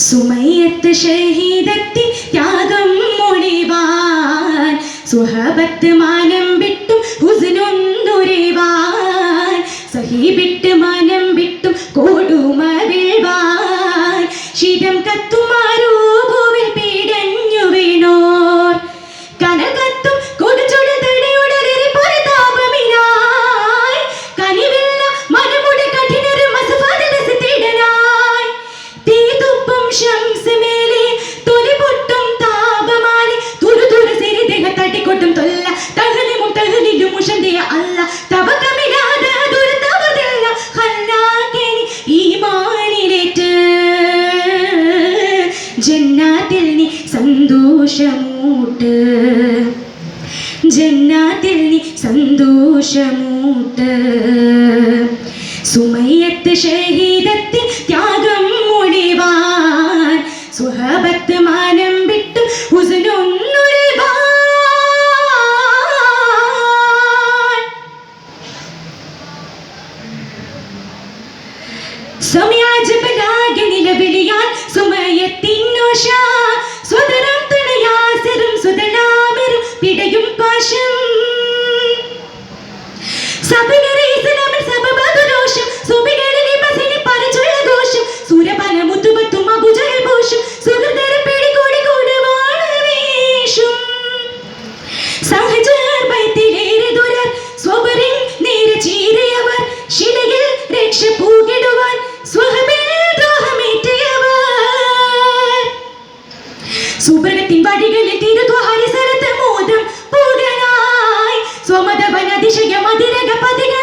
സുമയ്യത്ത് ഷഹീദത്തി ത്യാഗം മൊഴിവാൻ സുഹബത്ത് മാനം വിട്ടും ഹുസ്നുന്നുരേവാൻ. സഹീബിട്ട് മാനം വിട്ടും കൊടുമവിൾവാൻ ശിരം കത്തുമാരൂഭുവിൽ സന്തോഷമൂട്ട്. ജന്നാത്തിൽ നീ സന്തോഷമൂട്ട്. സുമയത്ത് ഷഹീദത്തിൽ ത്യാഗം മുടിവാൻ. സുഹബത്ത് മാനം വിട്ടു ഹുസനൊന്നുരവാൻ സമയാജപരാഗ നിലവിളിയാൽ സുമയത്തിന്നോഷ സുബ്രഹത്തിൻ വഴികളിൽ തിരുദ്വാരസരത്ത് മോദം പൂകനായി സ്വമതവനതിശയ മതിരക പതിഗണ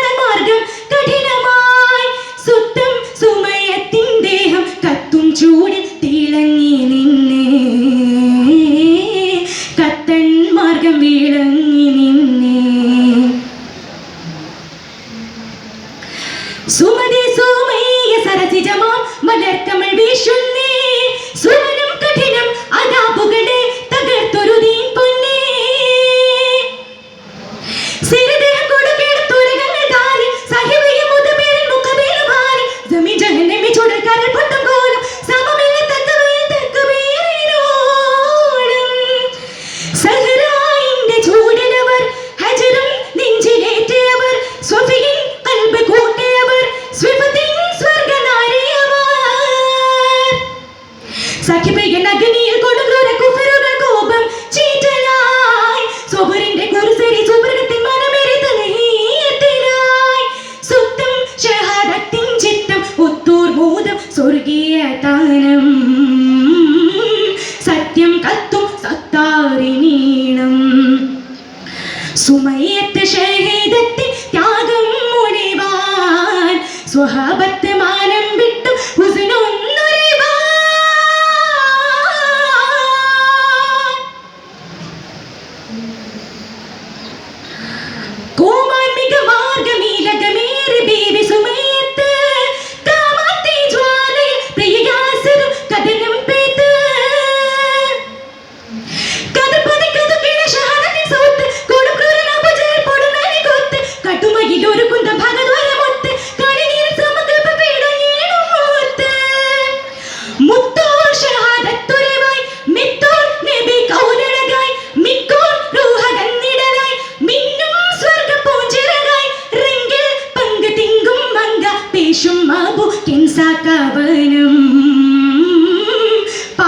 കോപം സ്വത്തും സ്വർഗീയ സത്യം കത്തും ത്യാഗം മുടിവാൻ. സ്വഹാബത്ത് മാനം വിട്ടു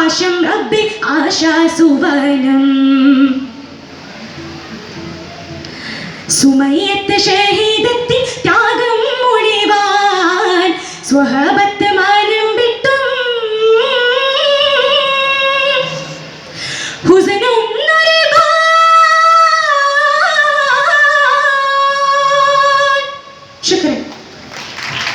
ആകാശം റബ്ബി ആശാസുവനം. സുമയത്ത് ഷഹീദത്തിൽ ത്യാഗം മുഴിവാൻ സ്വഹബത്ത് മാനം വിട്ടും. ഹുസൈൻ